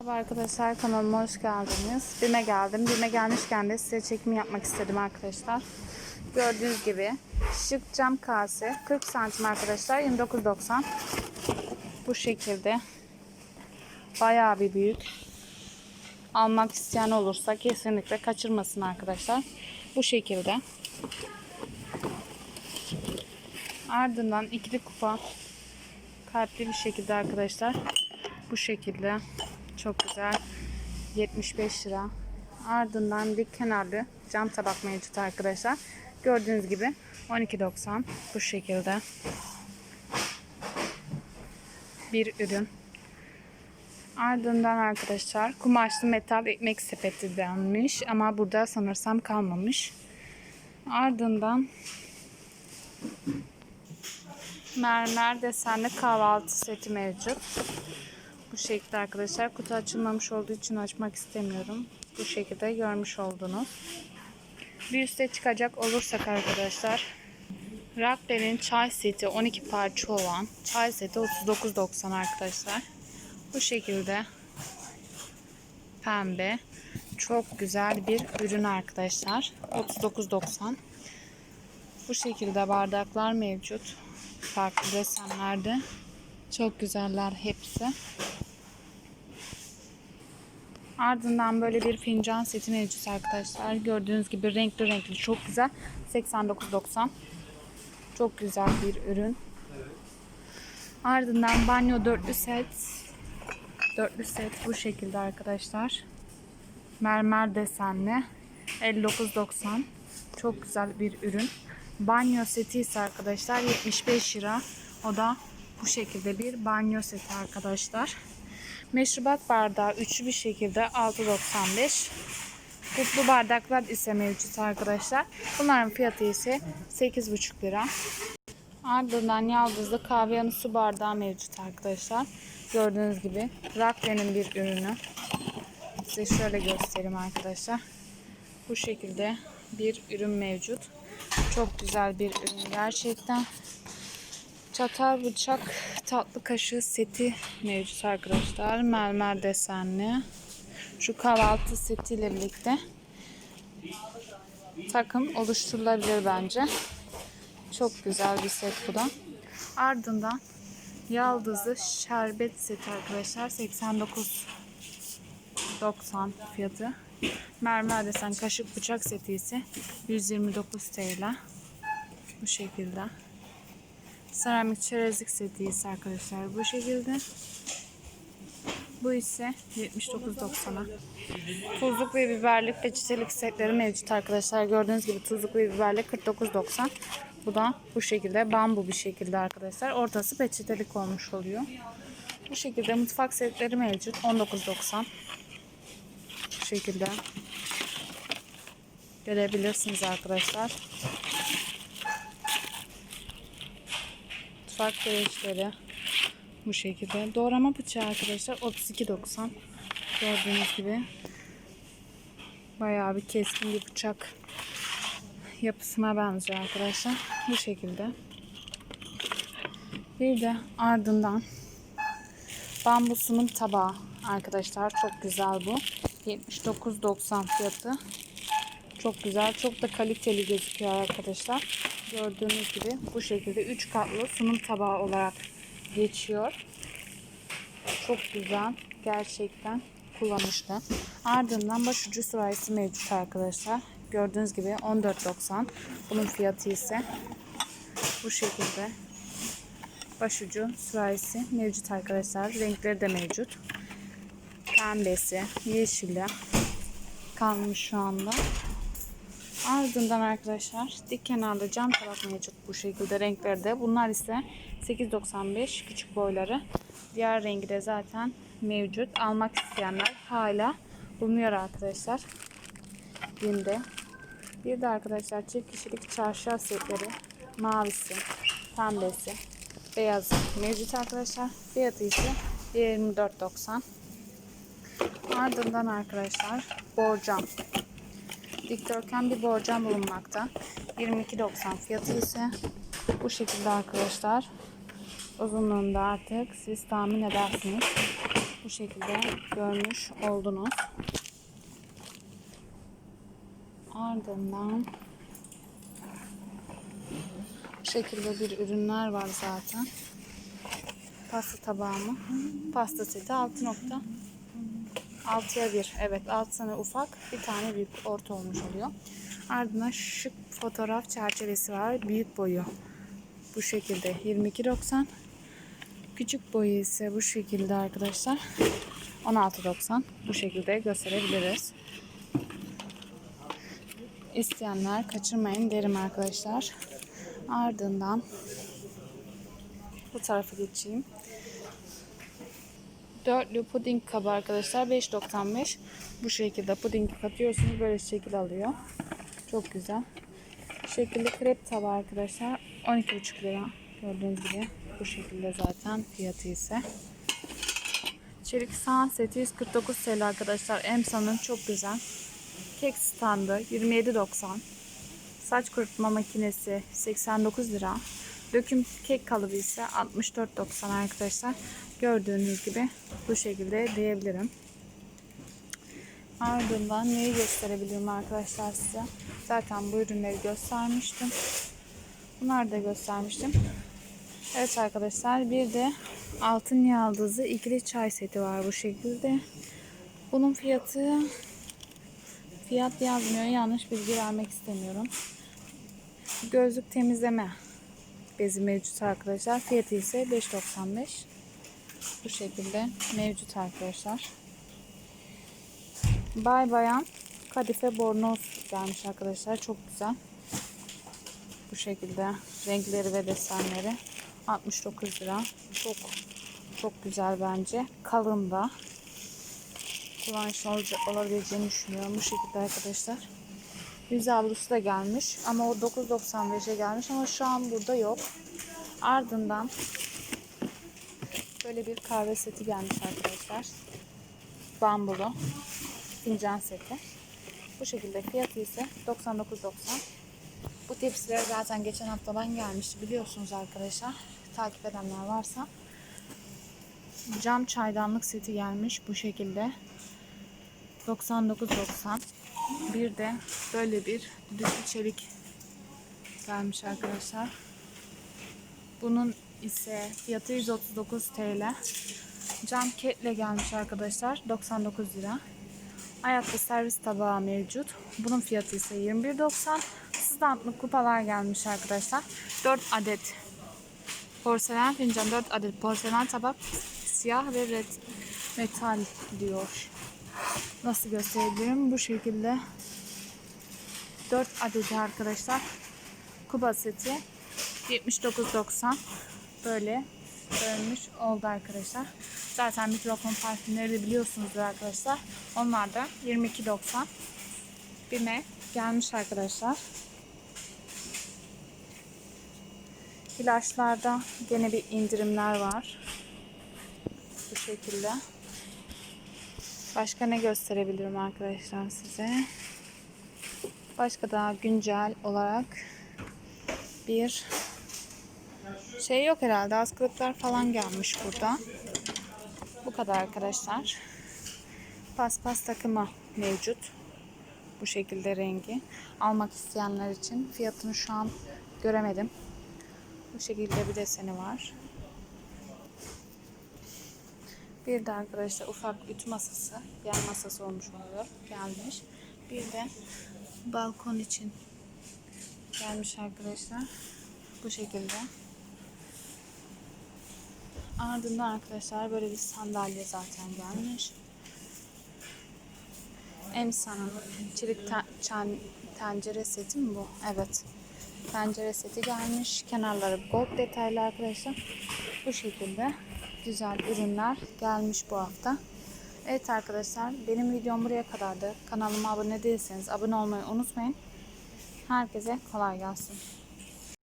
Merhaba arkadaşlar kanalıma hoş geldiniz. Bime geldim. Bime gelmişken de size çekim yapmak istedim arkadaşlar. Gördüğünüz gibi şık cam kase 40 santim arkadaşlar 29.90 bu şekilde bayağı bir büyük almak isteyen olursa kesinlikle kaçırmasın arkadaşlar bu şekilde ardından ikili kupa kalpli bir şekilde arkadaşlar bu şekilde çok güzel. 75 lira. Ardından dik kenarlı cam tabak mevcut arkadaşlar. Gördüğünüz gibi 12.90 bu şekilde. Bir ürün. Ardından arkadaşlar kumaşlı metal ekmek sepeti denmiş ama burada sanırsam kalmamış. Ardından mermer desenli kahvaltı seti mevcut bu şekilde arkadaşlar. Kutu açılmamış olduğu için açmak istemiyorum. Bu şekilde görmüş oldunuz. Bir üste çıkacak olursak arkadaşlar. Rakler'in çay seti 12 parça olan çay seti 39.90 arkadaşlar. Bu şekilde pembe çok güzel bir ürün arkadaşlar. 39.90 Bu şekilde bardaklar mevcut. Farklı desenlerde. Çok güzeller hepsi. Ardından böyle bir fincan seti mevcut arkadaşlar. Gördüğünüz gibi renkli renkli çok güzel. 89.90 Çok güzel bir ürün. Ardından banyo dörtlü set. Dörtlü set bu şekilde arkadaşlar. Mermer desenli. 59.90 Çok güzel bir ürün. Banyo seti ise arkadaşlar 75 lira. O da bu şekilde bir banyo seti arkadaşlar. Meşrubat bardağı üçlü bir şekilde 6.95. Kutlu bardaklar ise mevcut arkadaşlar. Bunların fiyatı ise 8.5 lira. Ardından yaldızlı kahve yanı su bardağı mevcut arkadaşlar. Gördüğünüz gibi Rakle'nin bir ürünü. Size şöyle göstereyim arkadaşlar. Bu şekilde bir ürün mevcut. Çok güzel bir ürün gerçekten. Çatal bıçak tatlı kaşığı seti mevcut arkadaşlar. Mermer desenli. Şu kahvaltı setiyle birlikte takım oluşturulabilir bence. Çok güzel bir set bu da. Ardından yaldızlı şerbet seti arkadaşlar. 89.90 fiyatı. Mermer desen kaşık bıçak seti ise 129 TL. Bu şekilde. Seramik çerezlik seti arkadaşlar bu şekilde. Bu ise 79.90'a. Tuzluk ve biberlik peçetelik setleri mevcut arkadaşlar. Gördüğünüz gibi tuzluk ve biberlik 49.90. Bu da bu şekilde bambu bir şekilde arkadaşlar. Ortası peçetelik olmuş oluyor. Bu şekilde mutfak setleri mevcut. 19.90. Bu şekilde görebilirsiniz arkadaşlar. Mutfak gereçleri bu şekilde. Doğrama bıçağı arkadaşlar 32.90 gördüğünüz gibi bayağı bir keskin bir bıçak yapısına benziyor arkadaşlar. Bu şekilde. Bir de ardından bambu sunum tabağı arkadaşlar. Çok güzel bu. 79.90 fiyatı. Çok güzel. Çok da kaliteli gözüküyor arkadaşlar. Gördüğünüz gibi bu şekilde 3 katlı sunum tabağı olarak geçiyor. Çok güzel. Gerçekten kullanışlı. Ardından başucu sürahisi mevcut arkadaşlar. Gördüğünüz gibi 14.90. Bunun fiyatı ise bu şekilde. Başucu sürahisi mevcut arkadaşlar. Renkleri de mevcut. Pembesi, yeşili kalmış şu anda. Ardından arkadaşlar dik kenarlı cam tabak mevcut bu şekilde renklerde. Bunlar ise 8.95 küçük boyları. Diğer rengi de zaten mevcut. Almak isteyenler hala bulunuyor arkadaşlar. Binde. Bir de arkadaşlar çift kişilik çarşaf setleri mavisi, pembesi, beyaz mevcut arkadaşlar. Fiyatı ise 24.90. Ardından arkadaşlar borcam dikdörtgen bir borcam bulunmakta. 22.90 fiyatı ise bu şekilde arkadaşlar. Uzunluğunda artık siz tahmin edersiniz. bu şekilde görmüş oldunuz. Ardından bu şekilde bir ürünler var zaten. Pasta tabağı mı? Pasta seti 6 nokta. 6'ya 1. Evet 6 tane ufak bir tane büyük orta olmuş oluyor. Ardından şık fotoğraf çerçevesi var. Büyük boyu bu şekilde 22.90. Küçük boyu ise bu şekilde arkadaşlar. 16.90. Bu şekilde gösterebiliriz. İsteyenler kaçırmayın derim arkadaşlar. Ardından bu tarafa geçeyim. Dörtlü puding kabı arkadaşlar 5.95. Bu şekilde puding katıyorsunuz böyle şekil alıyor. Çok güzel. Bu şekilde krep tabağı arkadaşlar 12,5 lira. Gördüğünüz gibi bu şekilde zaten fiyatı ise. Çelik saat seti 149 TL arkadaşlar. Emsa'nın çok güzel. Kek standı 27.90. Saç kurutma makinesi 89 lira. Döküm kek kalıbı ise 64.90 arkadaşlar. Gördüğünüz gibi bu şekilde diyebilirim. Ardından neyi gösterebilirim arkadaşlar size? Zaten bu ürünleri göstermiştim. Bunları da göstermiştim. Evet arkadaşlar bir de altın yaldızı ikili çay seti var bu şekilde. Bunun fiyatı fiyat yazmıyor. Yanlış bilgi vermek istemiyorum. Gözlük temizleme bezi mevcut arkadaşlar. Fiyatı ise 5.95. Bu şekilde mevcut arkadaşlar. Bay bayan kadife bornoz gelmiş arkadaşlar. Çok güzel. Bu şekilde renkleri ve desenleri 69 lira. Çok çok güzel bence. Kalın da. Kullanışlı olabileceğini düşünüyorum. Bu şekilde arkadaşlar. Yüz avlusu da gelmiş. Ama o 9.95'e gelmiş ama şu an burada yok. Ardından böyle bir kahve seti gelmiş arkadaşlar. Bambulu fincan seti. Bu şekilde fiyatı ise 99.90. Bu tepsiler zaten geçen haftadan gelmişti biliyorsunuz arkadaşlar. Takip edenler varsa. Cam çaydanlık seti gelmiş bu şekilde. 99.90. Bir de böyle bir düdüklü çelik gelmiş arkadaşlar. Bunun ise fiyatı 139 TL. Cam ketle gelmiş arkadaşlar. 99 lira. Ayaklı servis tabağı mevcut. Bunun fiyatı ise 21.90. Standlı kupalar gelmiş arkadaşlar. 4 adet porselen fincan, 4 adet porselen tabak. Siyah ve red metal diyor. Nasıl gösterebilirim? Bu şekilde 4 adet arkadaşlar. Kuba seti 79.90 böyle bölmüş oldu arkadaşlar. Zaten mikrofon parfümleri de biliyorsunuzdur arkadaşlar. Onlar da 22.90 bime gelmiş arkadaşlar. İlaçlarda gene bir indirimler var. Bu şekilde. Başka ne gösterebilirim arkadaşlar size? Başka daha güncel olarak bir şey yok herhalde. Askılıklar falan gelmiş burada. Bu kadar arkadaşlar. Paspas takımı mevcut. Bu şekilde rengi. Almak isteyenler için fiyatını şu an göremedim. Bu şekilde bir deseni var. Bir de arkadaşlar ufak ütü masası, yer masası olmuş oluyor. Gelmiş. Bir de balkon için gelmiş arkadaşlar. Bu şekilde. Ardından arkadaşlar böyle bir sandalye zaten gelmiş. Emsa'nın çelik te- çan- tencere seti mi bu? Evet. Tencere seti gelmiş. Kenarları gold detaylı arkadaşlar. Bu şekilde güzel ürünler gelmiş bu hafta. Evet arkadaşlar benim videom buraya kadardı. Kanalıma abone değilseniz abone olmayı unutmayın. Herkese kolay gelsin.